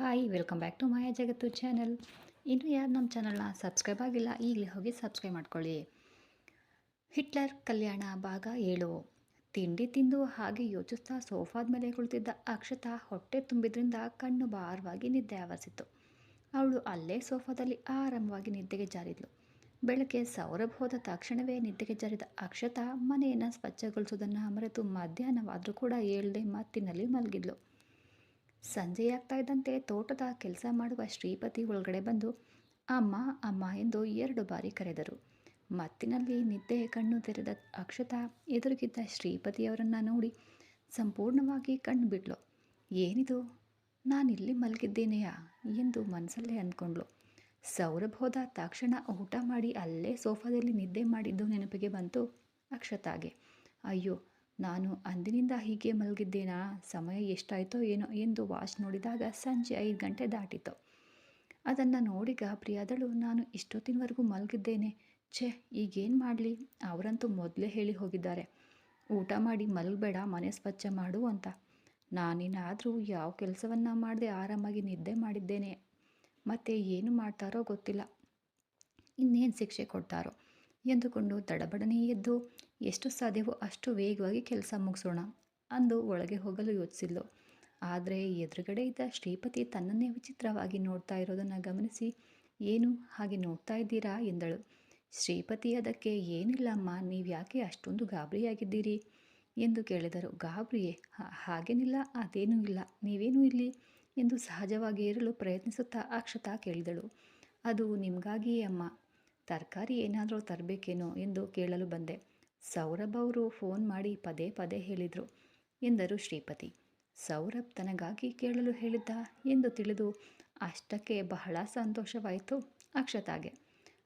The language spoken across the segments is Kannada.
Hi welcome back to Maya Jagattu channel ಇನ್ನು ಯಾರು ನಮ್ಮ ಚಾನಲ್ನ ಸಬ್ಸ್ಕ್ರೈಬ್ ಆಗಿಲ್ಲ, ಈಗಲೇ ಹೋಗಿ ಸಬ್ಸ್ಕ್ರೈಬ್ ಮಾಡ್ಕೊಳ್ಳಿ. ಹಿಟ್ಲರ್ ಕಲ್ಯಾಣ ಭಾಗ ಏಳು. ತಿಂಡಿ ತಿಂದು ಹಾಗೆ ಯೋಚಿಸ್ತಾ ಸೋಫಾದ ಮೇಲೆ ಕುಳಿತಿದ್ದ ಅಕ್ಷತಾ ಹೊಟ್ಟೆ ತುಂಬಿದ್ರಿಂದ ಕಣ್ಣು ಭಾರವಾಗಿ ನಿದ್ದೆ ಆವರಿಸಿತ್ತು. ಅವಳು ಅಲ್ಲೇ ಸೋಫಾದಲ್ಲಿ ಆರಾಮವಾಗಿ ನಿದ್ದೆಗೆ ಜಾರಿದ್ಲು. ಬೆಳಗ್ಗೆ ಸೌರಭ್ ಹೋದ ತಕ್ಷಣವೇ ನಿದ್ದೆಗೆ ಜಾರಿದ ಅಕ್ಷತಾ ಮನೆಯನ್ನು ಸ್ವಚ್ಛಗೊಳಿಸೋದನ್ನು ಮರೆತು ಮಧ್ಯಾಹ್ನವಾದರೂ ಕೂಡ ಏಳದೆ ಮತ್ತಿನಲ್ಲಿ ಮಲಗಿದ್ಲು. ಸಂಜೆಯಾಗ್ತಾ ಇದ್ದಂತೆ ತೋಟದ ಕೆಲಸ ಮಾಡುವ ಶ್ರೀಪತಿ ಒಳಗಡೆ ಬಂದು, ಅಮ್ಮ ಅಮ್ಮ ಎಂದು ಎರಡು ಬಾರಿ ಕರೆದರು. ಮತ್ತಿನಲ್ಲಿ ನಿದ್ದೆ ಕಣ್ಣು ತೆರೆದ ಅಕ್ಷತಾ ಎದುರುಗಿದ್ದ ಶ್ರೀಪತಿಯವರನ್ನು ನೋಡಿ ಸಂಪೂರ್ಣವಾಗಿ ಕಣ್ಣು ಬಿಡ್ಲು ಏನಿದು? ನಾನಿಲ್ಲಿ ಮಲಗಿದ್ದೇನೆಯಾ? ಎಂದು ಮನಸ್ಸಲ್ಲೇ ಅಂದ್ಕೊಂಡ್ಳು. ಸೌರಭ್ ಹೋದ ತಕ್ಷಣ ಊಟ ಮಾಡಿ ಅಲ್ಲೇ ಸೋಫಾದಲ್ಲಿ ನಿದ್ದೆ ಮಾಡಿದ್ದು ನೆನಪಿಗೆ ಬಂತು ಅಕ್ಷತಾಗೆ. ಅಯ್ಯೋ ನಾನು ಅಂದಿನಿಂದ ಹೀಗೆ ಮಲಗಿದ್ದೇನಾ? ಸಮಯ ಎಷ್ಟಾಯಿತೋ ಏನೋ ಎಂದು ವಾಚ್ ನೋಡಿದಾಗ ಸಂಜೆ ಐದು ಗಂಟೆ ದಾಟಿತು. ಅದನ್ನು ನೋಡಿ ಗಾಬರಿಯಾದಳು ನಾನು ಇಷ್ಟೊತ್ತಿನವರೆಗೂ ಮಲಗಿದ್ದೇನೆ. ಛೇ, ಈಗೇನು ಮಾಡಲಿ? ಅವರಂತೂ ಮೊದಲೇ ಹೇಳಿ ಹೋಗಿದ್ದಾರೆ. ಊಟ ಮಾಡಿ ಮಲಗಬೇಡ, ಮನೆ ಸ್ವಚ್ಛ ಮಾಡು ಅಂತ. ನಾನೇನಾದರೂ ಯಾವ ಕೆಲಸವನ್ನು ಮಾಡದೆ ಆರಾಮಾಗಿ ನಿದ್ದೆ ಮಾಡಿದ್ದೇನೆ. ಮತ್ತು ಏನು ಮಾಡ್ತಾರೋ ಗೊತ್ತಿಲ್ಲ. ಇನ್ನೇನು ಶಿಕ್ಷೆ ಕೊಡ್ತಾರೋ? ಎಂದುಕೊಂಡು ತಡಬಡನೆ ಎದ್ದು, ಎಷ್ಟು ಸಾಧ್ಯವೋ ಅಷ್ಟು ವೇಗವಾಗಿ ಕೆಲಸ ಮುಗಿಸೋಣ ಅಂದು ಒಳಗೆ ಹೋಗಲು ಯೋಚಿಸಿದ್ಲು. ಆದರೆ ಎದುರುಗಡೆ ಇದ್ದ ಶ್ರೀಪತಿ ತನ್ನನ್ನೇ ವಿಚಿತ್ರವಾಗಿ ನೋಡ್ತಾ ಇರೋದನ್ನು ಗಮನಿಸಿ, ಏನು, ಹಾಗೆ ನೋಡ್ತಾ ಇದ್ದೀರಾ? ಎಂದಳು. ಶ್ರೀಪತಿ ಅದಕ್ಕೆ ಏನಿಲ್ಲಮ್ಮ ನೀವು ಯಾಕೆ ಅಷ್ಟೊಂದು ಗಾಬರಿಯಾಗಿದ್ದೀರಿ? ಎಂದು ಕೇಳಿದರು. ಗಾಬರಿಯೇ ಹಾಗೇನಿಲ್ಲ, ಅದೇನೂ ಇಲ್ಲ, ನೀವೇನೂ ಇಲ್ಲಿ? ಎಂದು ಸಹಜವಾಗಿ ಇರಲು ಪ್ರಯತ್ನಿಸುತ್ತಾ ಅಕ್ಷತಾ ಕೇಳಿದಳು. ಅದು ನಿಮಗಾಗಿಯೇ ಅಮ್ಮ ತರಕಾರಿ ಏನಾದರೂ ತರಬೇಕೇನೋ ಎಂದು ಕೇಳಲು ಬಂದೆ. ಸೌರಭ್ ಅವರು ಫೋನ್ ಮಾಡಿ ಪದೇ ಪದೇ ಹೇಳಿದರು ಎಂದರು ಶ್ರೀಪತಿ. ಸೌರಭ್ ತನಗಾಗಿ ಕೇಳಲು ಹೇಳಿದ್ದ ಎಂದು ತಿಳಿದು ಅಷ್ಟಕ್ಕೆ ಬಹಳ ಸಂತೋಷವಾಯಿತು ಅಕ್ಷತಾಗೆ.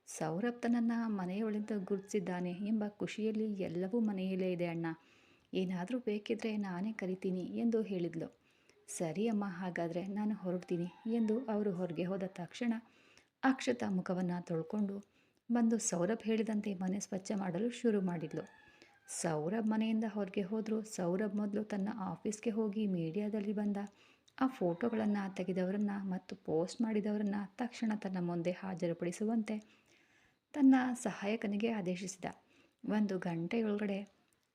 ಸೌರಭ್ ತನ್ನನ್ನು ಮನೆಯೊಳಿಂದ ಗುರುತಿಸಿದ್ದಾನೆ ಎಂಬ ಖುಷಿಯಲ್ಲಿ ಎಲ್ಲವೂ ಮನೆಯಲ್ಲೇ ಇದೆ ಅಣ್ಣ. ಏನಾದರೂ ಬೇಕಿದ್ರೆ ನಾನೇ ಕರಿತೀನಿ ಎಂದು ಹೇಳಿದ್ಲು. ಸರಿ ಅಮ್ಮ, ಹಾಗಾದರೆ ನಾನು ಹೊರಡ್ತೀನಿ ಎಂದು ಅವರು ಹೊರಗೆ ಹೋದ ತಕ್ಷಣ ಅಕ್ಷತಾ ಮುಖವನ್ನು ತೊಳ್ಕೊಂಡು ಬಂದು ಸೌರಭ್ ಹೇಳಿದಂತೆ ಮನೆ ಸ್ವಚ್ಛ ಮಾಡಲು ಶುರು ಮಾಡಿದ್ಲು. ಸೌರಭ್ ಮನೆಯಿಂದ ಹೊರಗೆ ಹೋದರೂ. ಸೌರಭ್ ಮೊದಲು ತನ್ನ ಆಫೀಸ್ಗೆ ಹೋಗಿ ಮೀಡಿಯಾದಲ್ಲಿ ಬಂದ. ಆ ಫೋಟೋಗಳನ್ನು ತೆಗೆದವರನ್ನು ಮತ್ತು ಪೋಸ್ಟ್ ಮಾಡಿದವರನ್ನು ತಕ್ಷಣ ತನ್ನ ಮುಂದೆ ಹಾಜರುಪಡಿಸುವಂತೆ ತನ್ನ ಸಹಾಯಕನಿಗೆ ಆದೇಶಿಸಿದ. ಒಂದು ಗಂಟೆಯೊಳಗಡೆ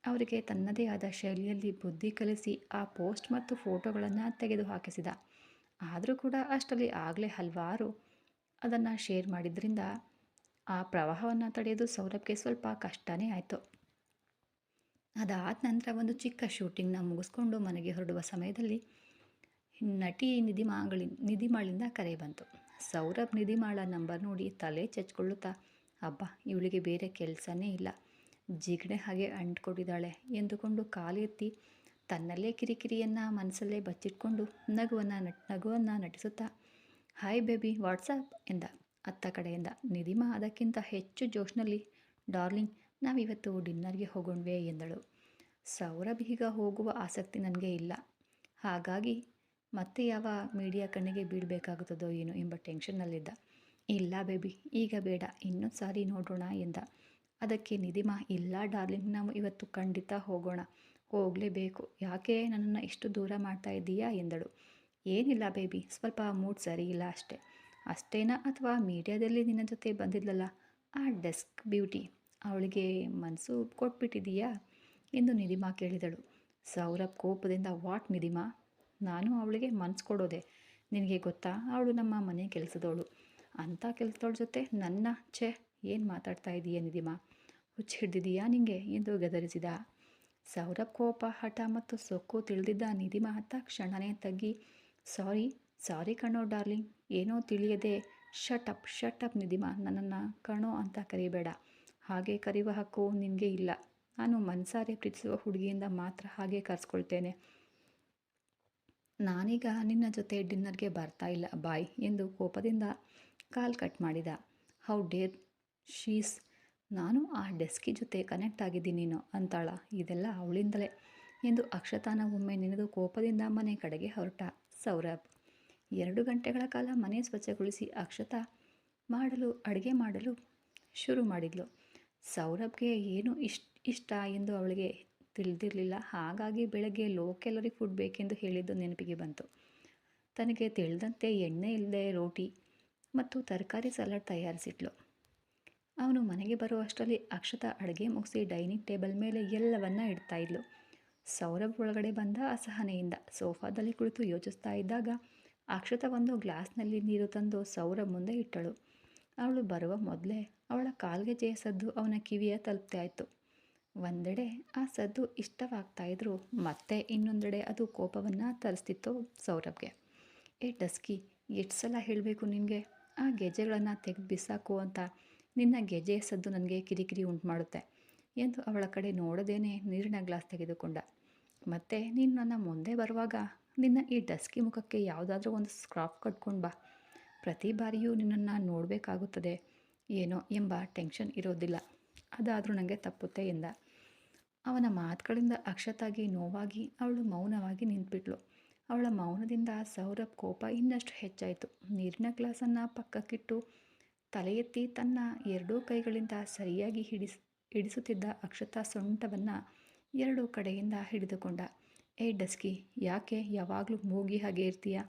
ಅವರಿಗೆ ತನ್ನದೇ ಆದ ಶೈಲಿಯಲ್ಲಿ ಬುದ್ಧಿ ಕಲಿಸಿ ಆ ಪೋಸ್ಟ್ ಮತ್ತು ಫೋಟೋಗಳನ್ನು ತೆಗೆದು ಹಾಕಿಸಿದ. ಆದರೂ ಕೂಡ ಅಷ್ಟರಲ್ಲಿ ಆಗಲೇ ಹಲವಾರು ಅದನ್ನು ಶೇರ್ ಮಾಡಿದ್ರಿಂದ ಆ ಪ್ರವಾಹವನ್ನು ತಡೆಯೋದು ಸೌರಭ್ಗೆ ಸ್ವಲ್ಪ ಕಷ್ಟನೇ ಆಯಿತು. ಅದಾದ ನಂತರ ಒಂದು ಚಿಕ್ಕ ಶೂಟಿಂಗ್ನ ಮುಗಿಸ್ಕೊಂಡು ಮನೆಗೆ ಹೊರಡುವ ಸಮಯದಲ್ಲಿ ನಟಿ ನಿಧಿಮಾಗಳಿ, ನಿಧಿಮಾಳಿಂದ ಕರೆ ಬಂತು. ಸೌರಭ್ ನಿಧಿಮಾಳ ನಂಬರ್ ನೋಡಿ ತಲೆ ಚಚ್ಕೊಳ್ಳುತ್ತಾ, ಅಬ್ಬ, ಇವಳಿಗೆ ಬೇರೆ ಕೆಲಸನೇ ಇಲ್ಲ. ಜಿಗಣೆ ಹಾಗೆ ಅಂಟ್ಕೊಂಡಿದ್ದಾಳೆ ಎಂದುಕೊಂಡು ಕಾಲೆತ್ತಿ ತನ್ನಲ್ಲೇ ಕಿರಿಕಿರಿಯನ್ನು ಮನಸ್ಸಲ್ಲೇ ಬಚ್ಚಿಟ್ಕೊಂಡು ನಗುವನ್ನು ನಟ್, ನಗುವನ್ನು ನಟಿಸುತ್ತಾ ಹಾಯ್ ಬೇಬಿ ವಾಟ್ಸಪ್ ಎಂದ. ಅತ್ತ ಕಡೆಯಿಂದ. ನಿಧಿಮಾ ಅದಕ್ಕಿಂತ ಹೆಚ್ಚು ಜೋಶ್ನಲ್ಲಿ, ಡಾರ್ಲಿಂಗ್, ನಾವಿವತ್ತು ಡಿನ್ನರ್ಗೆ ಹೋಗೋಣ್ವೆ ಎಂದಳು. ಸೌರಭ್ ಈಗ ಹೋಗುವ ಆಸಕ್ತಿ ನನಗೆ ಇಲ್ಲ. ಹಾಗಾಗಿ ಮತ್ತೆ ಯಾವ ಮೀಡಿಯಾ ಕಣ್ಣಿಗೆ ಬೀಳಬೇಕಾಗುತ್ತದೋ ಏನೋ ಎಂಬ ಟೆನ್ಷನ್ನಲ್ಲಿದ್ದ. ಇಲ್ಲ ಬೇಬಿ, ಈಗ ಬೇಡ, ಇನ್ನೊಂದು ಸಾರಿ ನೋಡೋಣ ಎಂದ. ಅದಕ್ಕೆ ನಿಧಿಮಾ, ಇಲ್ಲ ಡಾರ್ಲಿಂಗ್, ನಾವು ಇವತ್ತು ಖಂಡಿತ ಹೋಗೋಣ. ಹೋಗಲೇಬೇಕು. ಯಾಕೆ ನನ್ನನ್ನು ಇಷ್ಟು ದೂರ ಮಾಡ್ತಾ ಇದ್ದೀಯಾ ಎಂದಳು. ಏನಿಲ್ಲ ಬೇಬಿ, ಸ್ವಲ್ಪ ಮೂಡ್ ಸರಿ ಇಲ್ಲ ಅಷ್ಟೇ. ಅಷ್ಟೇನಾ ಅಥವಾ ಮೀಡಿಯಾದಲ್ಲಿ ನಿನ್ನ ಜೊತೆ ಬಂದಿದ್ಲಲ್ಲ, ಆ ಡೆಸ್ಕ್ ಬ್ಯೂಟಿ ಅವಳಿಗೆ ಮನಸ್ಸು ಕೊಟ್ಬಿಟ್ಟಿದೀಯಾ ಎಂದು ನಿಧಿಮಾ ಕೇಳಿದಳು. ಸೌರಭ್ ಕೋಪದಿಂದ, ವಾಟ್ ನಿಧಿಮಾ? ನಾನು ಅವಳಿಗೆ ಮನ್ಸು ಕೊಡೋದೆ. ನಿನಗೆ ಗೊತ್ತಾ? ಅವಳು ನಮ್ಮ ಮನೆ ಕೆಲಸದವಳು. ಅಂಥ ಕೆಲಸದವಳ ಜೊತೆ ನನ್ನ ಛೆ, ಏನು ಮಾತಾಡ್ತಾ ಇದೀಯ ನಿಧಿಮಾ? ಹುಚ್ಚು ಹಿಡ್ದಿದೀಯಾ ನಿಂಗೆ? ಎಂದು ಗದರಿಸಿದ. ಸೌರಭ್ ಕೋಪ, ಹಠ ಮತ್ತು ಸೊಕ್ಕು ತಿಳಿದಿದ್ದ ನಿಧಿಮಾ ತಕ್ಷಣನೇ ತಗ್ಗಿ, ಸಾರಿ ಸಾರಿ ಕಣೋ ಡಾರ್ಲಿಂಗ್, ಏನೋ ತಿಳಿಯದೆ shut up shut up Nidhima, ನನ್ನನ್ನು ಕಣೋ ಅಂತ ಕರಿಬೇಡ. ಹಾಗೆ ಕರೆಯುವ ಹಕ್ಕು ನಿನಗೆ ಇಲ್ಲ. ನಾನು ಮನಸಾರೆ ಪ್ರೀತಿಸುವ ಹುಡುಗಿಯಿಂದ ಮಾತ್ರ ಹಾಗೆ ಕರೆಸ್ಕೊಳ್ತೇನೆ. ನಾನೀಗ ನಿನ್ನ ಜೊತೆ ಡಿನ್ನರ್ಗೆ ಬರ್ತಾ ಇಲ್ಲ, ಬಾಯ್ ಎಂದು ಕೋಪದಿಂದ ಕಾಲ್ ಕಟ್ ಮಾಡಿದ. ಹೌ ಡೇರ್, ಶೀಸ್, ನಾನು ಆ ಡೆಸ್ಕಿ ಜೊತೆ ಕನೆಕ್ಟ್ ಆಗಿದ್ದೀನೇನೋ ಅಂತಾಳ. ಇದೆಲ್ಲ ಅವಳಿಂದಲೇ ಎಂದು ಅಕ್ಷತಾನ ಒಮ್ಮೆ ನೆನೆದು ಕೋಪದಿಂದ ಮನೆ ಕಡೆಗೆ ಹೊರಟ. ಸೌರಭ್ ಎರಡು ಗಂಟೆಗಳ ಕಾಲ ಮನೆ ಸ್ವಚ್ಛಗೊಳಿಸಿ ಅಕ್ಷತಾ ಮಾಡಲು, ಅಡುಗೆ ಮಾಡಲು ಶುರು ಮಾಡಿದ್ಲು. ಸೌರಭ್ಗೆ ಏನು ಇಷ್ಟ ಇಷ್ಟ ಎಂದು ಅವಳಿಗೆ ತಿಳಿದಿರಲಿಲ್ಲ. ಹಾಗಾಗಿ ಬೆಳಗ್ಗೆ ಲೋ ಫುಡ್ ಬೇಕೆಂದು ಹೇಳಿದ್ದು ನೆನಪಿಗೆ ಬಂತು. ತನಗೆ ತಿಳಿದಂತೆ ಎಣ್ಣೆ ಇಲ್ಲದೆ ರೋಟಿ ಮತ್ತು ತರಕಾರಿ ಸಲಾಡ್ ತಯಾರಿಸಿಟ್ಲು. ಅವನು ಮನೆಗೆ ಬರುವಷ್ಟರಲ್ಲಿ ಅಕ್ಷತ ಅಡುಗೆ ಮುಗಿಸಿ ಡೈನಿಂಗ್ ಟೇಬಲ್ ಮೇಲೆ ಎಲ್ಲವನ್ನ ಇಡ್ತಾ ಇದ್ಲು. ಸೌರಭ್ ಒಳಗಡೆ ಬಂದ ಅಸಹನೆಯಿಂದ ಸೋಫಾದಲ್ಲಿ ಕುಳಿತು ಯೋಚಿಸ್ತಾ ಇದ್ದಾಗ ಅಕ್ಷತ ಗ್ಲಾಸ್ನಲ್ಲಿ ನೀರು ತಂದು ಸೌರ ಮುಂದೆ ಇಟ್ಟಳು. ಅವಳು ಬರುವ ಮೊದಲೇ ಅವಳ ಕಾಲ್ಗೆಜೆಯ ಸದ್ದು ಅವನ ಕಿವಿಯ ತಲುಪ್ತಾಯಿತ್ತು ಒಂದೆಡೆ ಆ ಸದ್ದು ಇಷ್ಟವಾಗ್ತಾ ಇದ್ರು ಮತ್ತೆ ಇನ್ನೊಂದೆಡೆ ಅದು ಕೋಪವನ್ನು ತರಿಸ್ತಿತ್ತು ಸೌರಭ್ಗೆ. ಏ ಡಸ್ಕಿ ಎಷ್ಟು ಸಲ ಹೇಳಬೇಕು ನಿನಗೆ? ಆ ಗೆಜೆಗಳನ್ನು ತೆಗೆದು ಬಿಸಾಕು ಅಂತ. ನಿನ್ನ ಗೆಜೆಯ ಸದ್ದು ನನಗೆ ಕಿರಿಕಿರಿ ಉಂಟು ಮಾಡುತ್ತೆ ಎಂದು ಅವಳ ಕಡೆ ನೋಡದೇನೆ ನೀರಿನ ಗ್ಲಾಸ್ ತೆಗೆದುಕೊಂಡ. ಮತ್ತೆ ನೀನು ನನ್ನ ಮುಂದೆ ಬರುವಾಗ ನಿನ್ನ ಈ ಡಸ್ಕಿ ಮುಖಕ್ಕೆ ಯಾವುದಾದ್ರೂ ಒಂದು ಸ್ಕ್ರಾಫ್ ಕಟ್ಕೊಂಡು ಬಾ. ಪ್ರತಿ ಬಾರಿಯೂ ನಿನ್ನನ್ನು ನೋಡಬೇಕಾಗುತ್ತದೆ. ಏನೋ ಎಂಬ ಟೆನ್ಷನ್ ಇರೋದಿಲ್ಲ. ಅದಾದರೂ ನನಗೆ ತಪ್ಪುತ್ತೆ ಎಂದ. ಅವನ ಮಾತುಗಳಿಂದ ಅಕ್ಷತಾಗಿ ನೋವಾಗಿ ಅವಳು ಮೌನವಾಗಿ ನಿಂತುಬಿಟ್ಲು. ಅವಳ ಮೌನದಿಂದ ಸೌರಭ್ ಕೋಪ ಇನ್ನಷ್ಟು ಹೆಚ್ಚಾಯಿತು. ನೀರಿನ ಗ್ಲಾಸನ್ನು ಪಕ್ಕಕ್ಕಿಟ್ಟು ತಲೆ ಎತ್ತಿ ತನ್ನ ಎರಡೂ ಕೈಗಳಿಂದ ಸರಿಯಾಗಿ ಹಿಡಿಸ್, ಹಿಡಿಸುತ್ತಿದ್ದ ಅಕ್ಷತಾ ಸೊಂಟವನ್ನು ಎರಡೂ ಕಡೆಯಿಂದ ಹಿಡಿದುಕೊಂಡ. ಏ ಡಸ್ಕಿ, ಯಾಕೆ ಯಾವಾಗಲೂ ಮೂಗಿ ಹಾಗೆ ಇರ್ತೀಯ?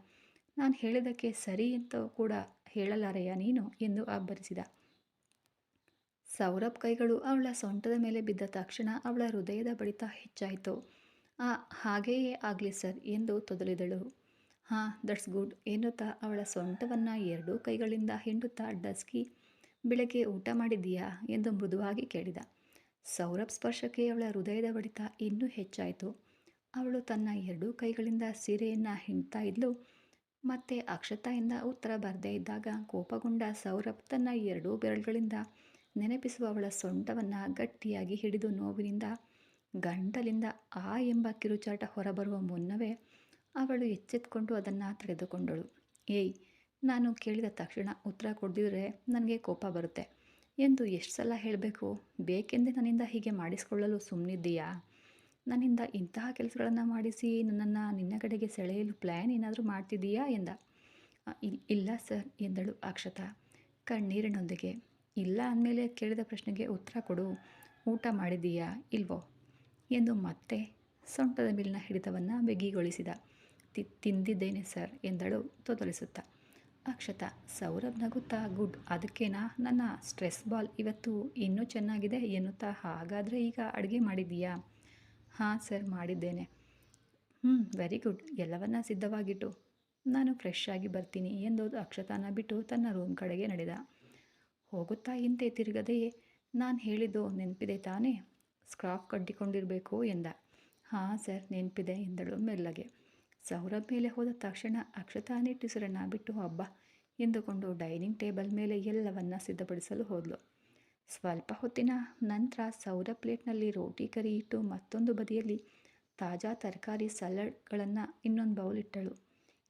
ನಾನು ಹೇಳಿದ್ದಕ್ಕೆ ಸರಿ ಅಂತ ಕೂಡ ಹೇಳಲಾರೆಯ ನೀನು? ಎಂದು ಅಬ್ಬರಿಸಿದ. ಸೌರಭ್ ಕೈಗಳು ಅವಳ ಸೊಂಟದ ಮೇಲೆ ಬಿದ್ದ ತಕ್ಷಣ ಅವಳ ಹೃದಯದ ಬಡಿತ ಹೆಚ್ಚಾಯಿತು. ಆ, ಹಾಗೆಯೇ ಆಗಲಿ ಸರ್ ಎಂದು ತೊದಲಿದಳು. ಹಾಂ, ದಟ್ಸ್ ಗುಡ್ ಎನ್ನುತ್ತಾ ಅವಳ ಸೊಂಟವನ್ನು ಎರಡೂ ಕೈಗಳಿಂದ ಹಿಂಡುತ್ತಾ ಡಸ್ಕಿ, ಬೆಳಗ್ಗೆ ಊಟ ಮಾಡಿದ್ದೀಯಾ? ಎಂದು ಮೃದುವಾಗಿ ಕೇಳಿದ. ಸೌರಭ್ ಸ್ಪರ್ಶಕ್ಕೆ ಅವಳ ಹೃದಯದ ಬಡಿತ ಇನ್ನೂ ಹೆಚ್ಚಾಯಿತು. ಅವಳು ತನ್ನ ಎರಡೂ ಕೈಗಳಿಂದ ಸೀರೆಯನ್ನು ಹಿಂಡ್ತಾ ಇದ್ಲು. ಮತ್ತೆ ಅಕ್ಷತಾಯಿಂದ ಉತ್ತರ ಬರದೇ ಇದ್ದಾಗ ಕೋಪಗೊಂಡ ಸೌರಭ್ ತನ್ನ ಎರಡೂ ಬೆರಳುಗಳಿಂದ ನೆನಪಿಸುವ ಅವಳ ಸೊಂಟವನ್ನು ಗಟ್ಟಿಯಾಗಿ ಹಿಡಿದು ನೋವಿನಿಂದ ಗಂಟಲಿಂದ ಆ ಎಂಬ ಕಿರುಚಾಟ ಹೊರಬರುವ ಮುನ್ನವೇ ಅವಳು ಎಚ್ಚೆತ್ಕೊಂಡು ಅದನ್ನು ತಡೆದುಕೊಂಡಳು. ಏಯ್, ನಾನು ಕೇಳಿದ ತಕ್ಷಣ ಉತ್ತರ ಕೊಡದಿದ್ರೆ ನನಗೆ ಕೋಪ ಬರುತ್ತೆ. ಎಂದು ಎಷ್ಟು ಸಲ ಹೇಳಬೇಕು? ಬೇಕೆಂದೇ ನನ್ನಿಂದ ಹೀಗೆ ಮಾಡಿಸಿಕೊಳ್ಳಲು ಸುಮ್ಮನಿದ್ದೀಯಾ ನನ್ನಿಂದ ಇಂತಹ ಕೆಲಸಗಳನ್ನು ಮಾಡಿಸಿ, ನನ್ನನ್ನು ನಿನ್ನ ಕಡೆಗೆ ಸೆಳೆಯಲು ಪ್ಲ್ಯಾನ್ ಏನಾದರೂ ಮಾಡ್ತಿದ್ದೀಯಾ ಎಂದ. ಇಲ್ಲ ಸರ್, ಎಂದಳು ಅಕ್ಷತಾ. ಕಣ್ಣೀರಿನೊಂದಿಗೆ. ಇಲ್ಲ ಅಂದಮೇಲೆ ಕೇಳಿದ ಪ್ರಶ್ನೆಗೆ ಉತ್ತರ ಕೊಡು. ಊಟ ಮಾಡಿದೀಯಾ ಇಲ್ವೋ? ಎಂದು ಮತ್ತೆ ಸೊಂಟದ ಮೇಲಿನ ಹಿಡಿತವನ್ನು ಬಿಗಿಗೊಳಿಸಿದ ತಿ, ತಿಂದಿದ್ದೇನೆ ಸರ್, ಎಂದಳು ತೊದಲಿಸುತ್ತಾ. ಅಕ್ಷತ. ಸೌರಭ್ ನಗುತ್ತಾ, ಗುಡ್. ಅದಕ್ಕೇನಾ? ನನ್ನ ಸ್ಟ್ರೆಸ್ ಬಾಲ್ ಇವತ್ತು ಇನ್ನೂ ಚೆನ್ನಾಗಿದೆ ಎನ್ನುತ್ತಾ ಹಾಗಾದರೆ ಈಗ ಅಡುಗೆ ಮಾಡಿದ್ದೀಯಾ? ಹಾಂ, ಸರ್, ಮಾಡಿದ್ದೇನೆ. ಹ್ಞೂ ವೆರಿ ಗುಡ್ ಎಲ್ಲವನ್ನ ಸಿದ್ಧವಾಗಿಟ್ಟು ನಾನು ಫ್ರೆಶ್ ಆಗಿ ಬರ್ತೀನಿ ಎಂದು ಅಕ್ಷತಾನ ಬಿಟ್ಟು ತನ್ನ ರೂಮ್ ಕಡೆಗೆ ನಡೆದ. ಹೋಗುತ್ತಾ ಹಿಂದೆ ತಿರುಗದೆಯೇ ನಾನು ಹೇಳಿದ್ದು ನೆನಪಿದೆ ತಾನೇ? ಸ್ಕ್ರಾಫ್ ಕಟ್ಟಿಕೊಂಡಿರಬೇಕು ಎಂದ. ಹಾಂ, ಸರ್, ನೆನಪಿದೆ ಎಂದಳು ಮೆಲ್ಲಗೆ. ಸೌರಭ್ ಮೇಲೆ ಹೋದ ತಕ್ಷಣ ಅಕ್ಷತಾ ಟಿಸರನ್ನ ಬಿಟ್ಟು ಹಬ್ಬ ಎಂದುಕೊಂಡು ಡೈನಿಂಗ್ ಟೇಬಲ್ ಮೇಲೆ ಎಲ್ಲವನ್ನ ಸಿದ್ಧಪಡಿಸಲು ಹೋದಳು ಸ್ವಲ್ಪ ಹೊತ್ತಿನ ನಂತರ ಸೌರ ಪ್ಲೇಟ್ನಲ್ಲಿ ರೋಟಿ ಕರಿ ಇಟ್ಟು ಮತ್ತೊಂದು ಬದಿಯಲ್ಲಿ ತಾಜಾ ತರಕಾರಿ ಸಲಾಡ್ಗಳನ್ನು ಇನ್ನೊಂದು ಬೌಲ್ ಇಟ್ಟಳು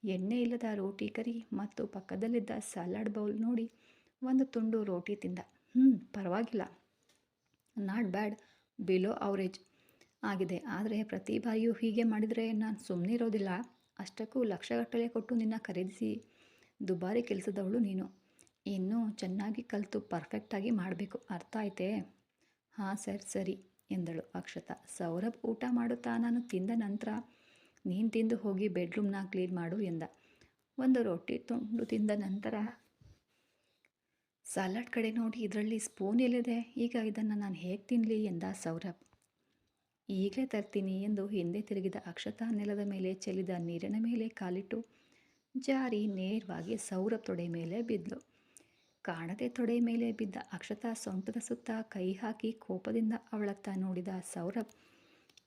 ಎಣ್ಣೆ ಇಲ್ಲದ ರೋಟಿ ಕರಿ ಮತ್ತು ಪಕ್ಕದಲ್ಲಿದ್ದ ಸಲಾಡ್ ಬೌಲ್ ನೋಡಿ ಒಂದು ತುಂಡು ರೋಟಿ ತಿಂದ. ಹ್ಞೂ ಪರವಾಗಿಲ್ಲ. ನಾಟ್ ಬ್ಯಾಡ್, ಬಿಲೋ ಅವರೇಜ್ ಆಗಿದೆ. ಆದರೆ ಪ್ರತಿ ಬಾರಿಯೂ ಹೀಗೆ ಮಾಡಿದರೆ ನಾನು ಸುಮ್ಮನೆ ಇರೋದಿಲ್ಲ. ಅಷ್ಟಕ್ಕೂ ಲಕ್ಷಗಟ್ಟಲೆ ಕೊಟ್ಟು ನಿನ್ನ ಖರೀದಿಸಿ ದುಬಾರಿ ಕೆಲಸದವಳು ನೀನು. ಇನ್ನೂ ಚೆನ್ನಾಗಿ ಕಲಿತು ಪರ್ಫೆಕ್ಟಾಗಿ ಮಾಡಬೇಕು. ಅರ್ಥ ಆಯ್ತೇ? ಹಾಂ, ಸರ್, ಸರಿ, ಎಂದಳು ಅಕ್ಷತಾ. ಸೌರಭ್ ಊಟ ಮಾಡುತ್ತಾ? ನಾನು ತಿಂದ ನಂತರ? ನೀನು ತಿಂದು ಹೋಗಿ ಬೆಡ್ರೂಮ್ನ ಕ್ಲೀನ್ ಮಾಡು ಎಂದ. ಒಂದು ರೊಟ್ಟಿ ತುಂಡು ತಿಂದ ನಂತರ? ಸಲಾಡ್ ಕಡೆ ನೋಡಿ ಇದರಲ್ಲಿ ಸ್ಪೂನ್ ಎಲ್ಲಿದೆ? ಈಗ ಇದನ್ನು ನಾನು ಹೇಗೆ ತಿನ್ನಲಿ ಎಂದ ಸೌರಭ್. ಈಗಲೇ ತರ್ತೀನಿ ಎಂದು ಹಿಂದೆ ತಿರುಗಿದ ಅಕ್ಷತಾ ನೆಲದ ಮೇಲೆ ಚೆಲ್ಲಿದ ನೀರಿನ ಮೇಲೆ ಕಾಲಿಟ್ಟು ಜಾರಿ ನೇರವಾಗಿ ಸೌರಭ್ ತೊಡೆ ಮೇಲೆ ಬಿದ್ದಳು ಕಾಣದೆ ತೊಡೆ ಮೇಲೆ ಬಿದ್ದ ಅಕ್ಷತಾ ಸೊಂಟದ ಸುತ್ತ ಕೈ ಹಾಕಿ ಕೋಪದಿಂದ ಅವಳತ್ತ ನೋಡಿದ ಸೌರಭ್.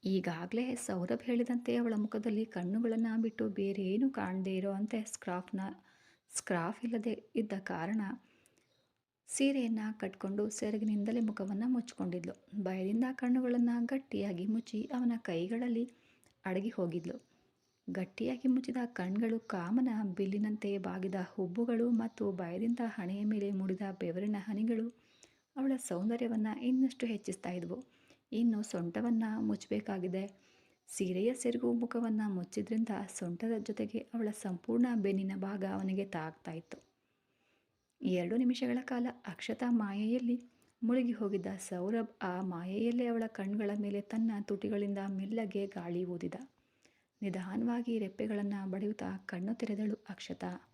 ಈಗಾಗಲೇ ಸೌರಭ್ ಹೇಳಿದಂತೆ ಅವಳ ಮುಖದಲ್ಲಿ ಕಣ್ಣುಗಳನ್ನು ಬಿಟ್ಟು ಬೇರೇನು ಕಾಣದೇ ಇರೋ ಅಂತೆ ಸ್ಕ್ರಾಫ್ನ, ಸ್ಕ್ರಾಫ್ ಇಲ್ಲದೆ ಇದ್ದ ಕಾರಣ ಸೀರೆಯನ್ನು ಕಟ್ಕೊಂಡು ಸೆರಗಿನಿಂದಲೇ ಮುಖವನ್ನು ಮುಚ್ಚಿಕೊಂಡಿದ್ಲು. ಭಯದಿಂದ ಕಣ್ಣುಗಳನ್ನು ಗಟ್ಟಿಯಾಗಿ ಮುಚ್ಚಿ ಅವನ ಕೈಗಳಲ್ಲಿ ಅಡಗಿ ಹೋಗಿದ್ಲು. ಗಟ್ಟಿಯಾಗಿ ಮುಚ್ಚಿದ ಕಣ್ಗಳು ಕಾಮನ ಬಿಲ್ಲಿನಂತೆ ಬಾಗಿದ ಹುಬ್ಬುಗಳು ಮತ್ತು ಭಯದಿಂದ ಹಣೆಯ ಮೇಲೆ ಮೂಡಿದ ಬೆವರಿನ ಹನಿಗಳು ಅವಳ ಸೌಂದರ್ಯವನ್ನು ಇನ್ನಷ್ಟು ಹೆಚ್ಚಿಸ್ತಾ ಇದ್ವು. ಇನ್ನು ಸೊಂಟವನ್ನು ಮುಚ್ಚಬೇಕಾಗಿದೆ. ಸೀರೆಯ ಸೆರಗು ಮುಖವನ್ನು ಮುಚ್ಚಿದ್ರಿಂದ ಸೊಂಟದ ಜೊತೆಗೆ ಅವಳ ಸಂಪೂರ್ಣ ಬೆನ್ನಿನ ಭಾಗ ಅವನಿಗೆ ತಾಗ್ತಾ ಇತ್ತು. ಎರಡು ನಿಮಿಷಗಳ ಕಾಲ ಅಕ್ಷತಾ ಮಾಯೆಯಲ್ಲಿ ಮುಳುಗಿ ಹೋಗಿದ್ದ ಸೌರಭ್ ಆ ಮಾಯೆಯಲ್ಲೇ ಅವಳ ಕಣ್ಗಳ ಮೇಲೆ ತನ್ನ ತುಟಿಗಳಿಂದ ಮೆಲ್ಲಗೆ ಗಾಳಿ ಊದಿದ. ನಿಧಾನವಾಗಿ ರೆಪ್ಪೆಗಳನ್ನು ಬಡಿಯುತ್ತಾ ಕಣ್ಣು ತೆರೆದಳು ಅಕ್ಷತಾ.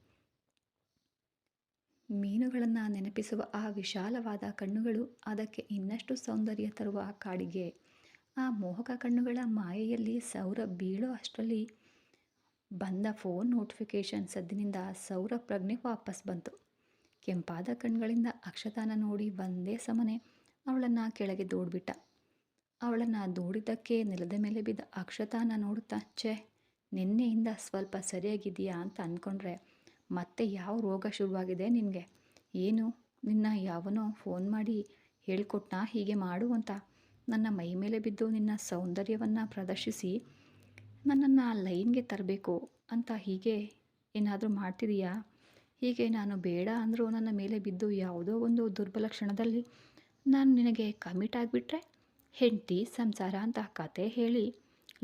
ಮೀನುಗಳನ್ನು ನೆನಪಿಸುವ ಆ ವಿಶಾಲವಾದ ಕಣ್ಣುಗಳು ಅದಕ್ಕೆ ಇನ್ನಷ್ಟು ಸೌಂದರ್ಯ ತರುವ ಕಾಡಿಗೆ. ಆ ಮೋಹಕ ಕಣ್ಣುಗಳ ಮಾಯೆಯಲ್ಲಿ ಸೌರ ಬೀಳೋ ಅಷ್ಟರಲ್ಲಿ ಬಂದ ಫೋನ್ ನೋಟಿಫಿಕೇಷನ್ ಸದ್ದಿನಿಂದ ಸೌರ ಪ್ರಜ್ಞೆ ವಾಪಸ್ ಬಂತು. ಕೆಂಪಾದ ಕಣ್ಗಳಿಂದ ಅಕ್ಷತಾನ ನೋಡಿ ಒಂದೇ ಸಮನೆ ಅವಳನ್ನು ಕೆಳಗೆ ದೂಡ್ಬಿಟ್ಟ. ಅವಳನ್ನು ದೂಡಿದ್ದಕ್ಕೆ ನೆಲದ ಮೇಲೆ ಬಿದ್ದ ಅಕ್ಷತಾನ ನೋಡುತ್ತಾ, ಛೇ, ನಿನ್ನೆಯಿಂದ ಸ್ವಲ್ಪ ಸರಿಯಾಗಿದೆಯಾ ಅಂತ ಅಂದ್ಕೊಂಡ್ರೆ ಮತ್ತೆ ಯಾವ ರೋಗ ಶುರುವಾಗಿದೆ ನಿನಗೆ? ಏನು? ನಿನ್ನ ಯಾವನೋ ಫೋನ್ ಮಾಡಿ ಹೇಳ್ಕೊಟ್ನಾ? ಹೀಗೆ ಮಾಡು ಅಂತ. ನನ್ನ ಮೈ ಮೇಲೆ ಬಿದ್ದು ನಿನ್ನ ಸೌಂದರ್ಯವನ್ನು ಪ್ರದರ್ಶಿಸಿ, ನನ್ನನ್ನು ಲೈನ್ಗೆ ತರಬೇಕು ಅಂತ ಹೀಗೆ ಏನಾದರೂ ಮಾಡ್ತಿದೀಯಾ? ಹೀಗೆ ನಾನು ಬೇಡ ಅಂದರೂ ನನ್ನ ಮೇಲೆ ಬಿದ್ದು ಯಾವುದೋ ಒಂದು ದುರ್ಬಲ ಕ್ಷಣದಲ್ಲಿ ನಾನು ನಿನಗೆ ಕಮಿಟ್ ಆಗಿಬಿಟ್ರೆ ಹೆಂಡತಿ, ಸಂಸಾರ ಅಂತ ಕತೆ ಹೇಳಿ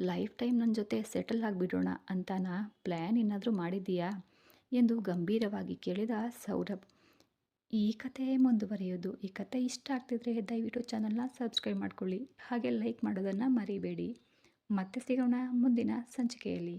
ಲೈಫ್ ಟೈಮ್ ನನ್ನ ಜೊತೆ ಸೆಟಲ್ ಆಗಿಬಿಡೋಣ ಅಂತ ನಾ ಪ್ಲ್ಯಾನ್ ಏನಾದರೂ ಮಾಡಿದ್ದೀಯಾ? ಎಂದು ಗಂಭೀರವಾಗಿ ಕೇಳಿದ ಸೌರಭ್. ಈ ಕತೆ ಮುಂದುವರಿಯೋದು, ಈ ಕತೆ ಇಷ್ಟ ಆಗ್ತಿದ್ರೆ ದಯವಿಟ್ಟು ಚಾನಲ್ನ ಸಬ್ಸ್ಕ್ರೈಬ್ ಮಾಡ್ಕೊಳ್ಳಿ. ಹಾಗೆ ಲೈಕ್ ಮಾಡೋದನ್ನು ಮರಿಬೇಡಿ. ಮತ್ತೆ ಸಿಗೋಣ ಮುಂದಿನ ಸಂಚಿಕೆಯಲ್ಲಿ.